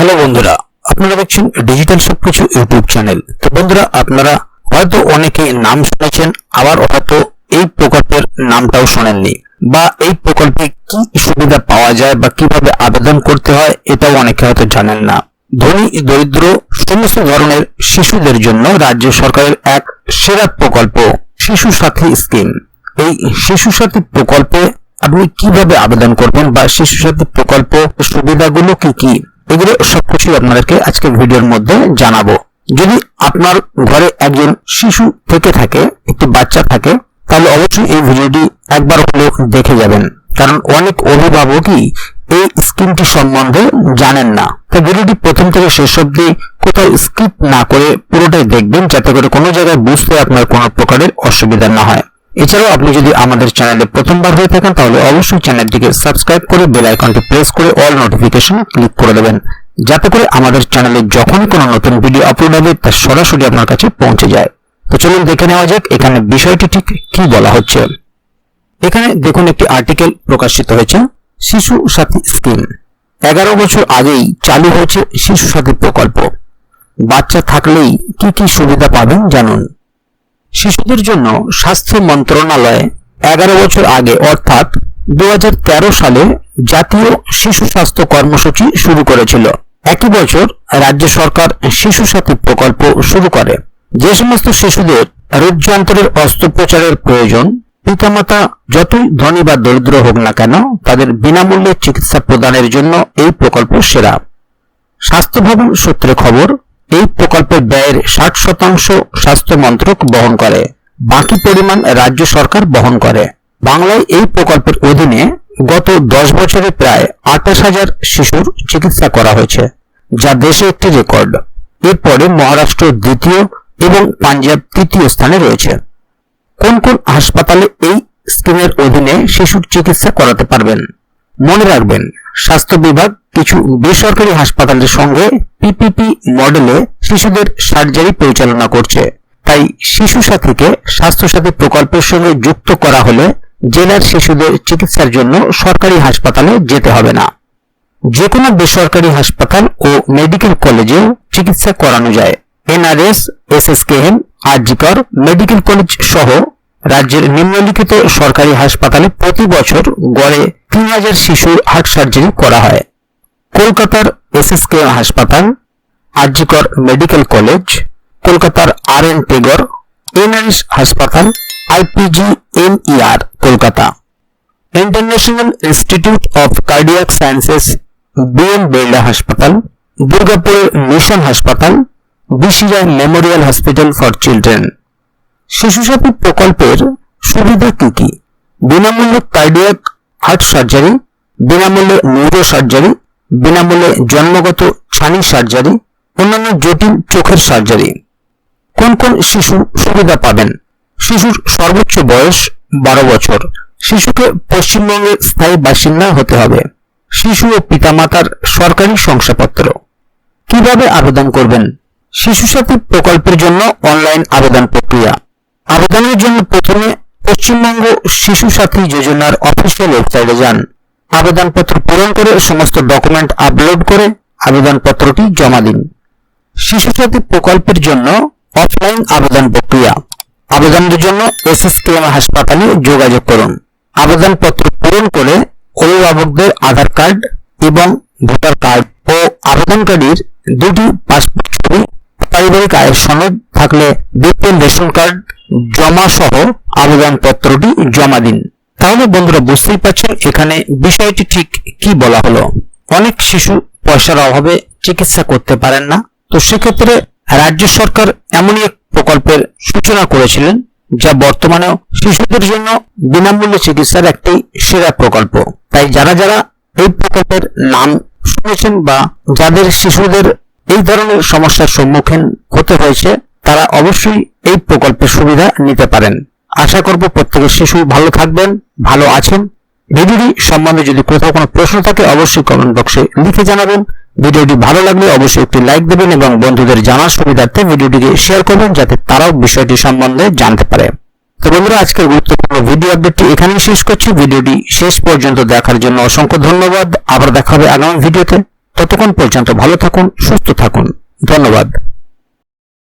Hello বন্ধুরা, আপনারা দেখছেন ডিজিটাল সবকিছু ইউটিউব চ্যানেল। তো বন্ধুরা, আপনারা হয়তো অনেকে নাম শুনেছেন, আবার হয়তো এই প্রকল্পের নামটাও শোনেননি। বা এই প্রকল্পে কি সুবিধা পাওয়া যায় বা কীভাবে আবেদন করতে হয়, এটাও অনেকে হয়তো জানেন না। ধনী, দরিদ্র, সমস্ত ধরনের শিশুদের জন্য রাজ্য সরকারের এক সেরা প্রকল্প, শিশু সাথী স্কিম। এই শিশু সাথী প্রকল্পে আপনি কীভাবে আবেদন করবেন বা শিশু সাথী প্রকল্প সুবিধাগুলো কি কি? এগুলো সবকিছুই আপনাদেরকে আজকে ভিডিওর মধ্যে জানাব। যদি আপনার ঘরে একজন শিশু থেকে থাকে, একটি বাচ্চা থাকে, তাহলে অবশ্যই এই ভিডিওটি একবার হলেও দেখে যাবেন। কারণ অনেক অভিভাবকই এই স্কিমটি সম্বন্ধে জানেন না। তাই ভিডিওটি প্রথম থেকে শেষ অব্দি কোথাও স্কিপ না করে পুরোটাই দেখবেন, যাতে করে কোনো জায়গায় বুঝতে আপনার কোনো প্রকারের অসুবিধা না হয়। এছাড়াও আপনি যদি আমাদের চ্যানেলে প্রথমবার হয়ে থাকেন, তাহলে অবশ্যই চ্যানেলটিকে সাবস্ক্রাইব করে বেল আইকনটি প্রেস করে অল নোটিফিকেশন ক্লিক করে দেবেন। যাতে করে আমাদের চ্যানেলে যখন কোনো নতুন ভিডিও আপলোড হবে, তা সরাসরি আপনার কাছে পৌঁছে যায়। তো চলুন দেখে নেওয়া যাক এখানে বিষয়টি ঠিক কি বলা হচ্ছে। এখানে দেখুন একটি আর্টিকেল প্রকাশিত হয়েছে, শিশু সাথী স্কিম এগারো বছর আগেই চালু হয়েছে শিশু সাথী প্রকল্প। বাচ্চা থাকলেই কি কি সুবিধা পাবেন জানুন। শিশুদের জন্য স্বাস্থ্য মন্ত্রণালয় এগারো বছর আগে, অর্থাৎ দু হাজার তেরো সালে জাতীয় শিশু স্বাস্থ্য কর্মসূচি শুরু করেছিল। একই বছর রাজ্য সরকার শিশু সাথী প্রকল্প শুরু করে। যে সমস্ত শিশুদের হৃদযন্ত্রের অস্ত্রোপচারের প্রয়োজন, পিতামাতা যতই ধনী বা দরিদ্র হোক না কেন, তাদের বিনামূল্যে চিকিৎসা প্রদানের জন্য এই প্রকল্প সেরা। স্বাস্থ্য ভবন সূত্রে খবর এই প্রকল্পের ব্যয়ের ষাট শতাংশ স্বাস্থ্য মন্ত্রক বহন করে, বাকি পরিমাণ রাজ্য সরকার বহন করে। বাংলায় এই প্রকল্পের অধীনে গত দশ বছরে প্রায় আঠাশ হাজার শিশুর চিকিৎসা করা হয়েছে, যা দেশে একটি রেকর্ড। এরপরে মহারাষ্ট্র দ্বিতীয় এবং পাঞ্জাব তৃতীয় স্থানে রয়েছে। কোন কোন হাসপাতালে এই স্কিমের অধীনে শিশুর চিকিৎসা করাতে পারবেন? মনে রাখবেন, স্বাস্থ্য বিভাগ কিছু বেসরকারি হাসপাতালের সঙ্গে পিপিপি মডেলে শিশুদের সার্জারি পরিচালনা করছে। তাই শিশু সাথীকে স্বাস্থ্যসাথী প্রকল্পের সঙ্গে যুক্ত করা হলে জেলার শিশুদের চিকিৎসার জন্য সরকারি হাসপাতালে যেতে হবে না। যে কোনো বেসরকারি হাসপাতাল ও মেডিকেল কলেজে চিকিৎসা করানো যায়। NRS, SSKM, RG Kar, medical college সহ রাজ্যের নিম্নলিখিত সরকারি হাসপাতালে প্রতি বছর গড়ে তিন হাজার শিশুর হার্ট সার্জারি করা হয়। কলকাতার এসএসকে হাসপাতাল আরজিকর মেডিকেল কলেজ, কলকাতার আর এন টেগর এনআরএস হাসপাতাল, IPG MER Kolkata. International institute of cardiac sciences, BM Belda হাসপাতাল, দুর্গাপুরের মিশন হাসপাতাল BC Roy memorial hospital for children. Shishusathi প্রকল্পের সুবিধা কি কি? বিনামূল্যে কার্ডিয়াক হার্ট সার্জারি, বিনামূল্যে নিউরো সার্জারি বিনামূল্যে জন্মগত ছানি সার্জারি, অন্যান্য জটিল চোখের সার্জারি। কোন কোন শিশু সুবিধা পাবেন? শিশুর সর্বোচ্চ বয়স বারো বছর। শিশুকে পশ্চিমবঙ্গের স্থায়ী বাসিন্দা হতে হবে। শিশু ও পিতামাতার সরকারি শংসাপত্র। কীভাবে আবেদন করবেন? শিশু সাথী প্রকল্পের জন্য অনলাইন আবেদন প্রক্রিয়া। আবেদনের জন্য প্রথমে পশ্চিমবঙ্গ শিশু সাথী যোজনার অফিসিয়াল ওয়েবসাইটে যান। আবেদনপত্র পূরণ করে সমস্ত ডকুমেন্ট আপলোড করে আবেদনপত্রটি জমা দিন। শিশু সাথী প্রকল্পের জন্য অফলাইন আবেদন প্রক্রিয়া। আবেদনের জন্য এস এস এসএসকেএম হাসপাতালে যোগাযোগ করুন। আবেদনপত্র পূরণ করে অভিভাবকদের আধার কার্ড এবং ভোটার কার্ড ও আবেদনকারীর দুটি পাসপোর্ট ছবি, পারিবারিক আয়ের সনদ থাকলে বিপিএল রেশন কার্ড জমা সহ আবেদনপত্রটি জমা দিন। তাহলে বন্ধুরা বুঝতেই পারছেন এখানে বিষয়টি ঠিক কি বলা হলো। অনেক শিশু পয়সার অভাবে চিকিৎসা করতে পারেন না। তো সেক্ষেত্রে রাজ্য সরকার এমনই এক প্রকল্পের সূচনা করেছিলেন, যা বর্তমানেও শিশুদের জন্য বিনামূল্যে চিকিৎসার একটি সেরা প্রকল্প। তাই যারা যারা এই প্রকল্পের নাম শুনেছেন বা যাদের শিশুদের এই ধরনের সমস্যার সম্মুখীন হতে হয়েছে, তারা অবশ্যই এই প্রকল্পের সুবিধা নিতে পারেন। আশা করব প্রত্যেকের শিশু ভালো থাকবেন। ভালো আছেন? ভিডিওটি সম্বন্ধে যদি কোথাও কোনো প্রশ্ন থাকে, অবশ্যই কমেন্ট বক্সে লিখে জানাবেন। ভিডিওটি ভালো লাগলে অবশ্যই একটি লাইক দেবেন এবং বন্ধুদের জানার সুবিধার্থে ভিডিওটিকে শেয়ার করবেন যাতে তারাও বিষয়টি সম্বন্ধে জানতে পারে। তো বন্ধুরা, আজকের গুরুত্বপূর্ণ ভিডিও আপডেটটি এখানেই শেষ করছি। ভিডিওটি শেষ পর্যন্ত দেখার জন্য অসংখ্য ধন্যবাদ। আবার দেখা হবে আগামী ভিডিওতে ততক্ষণ পর্যন্ত ভালো থাকুন, সুস্থ থাকুন। ধন্যবাদ।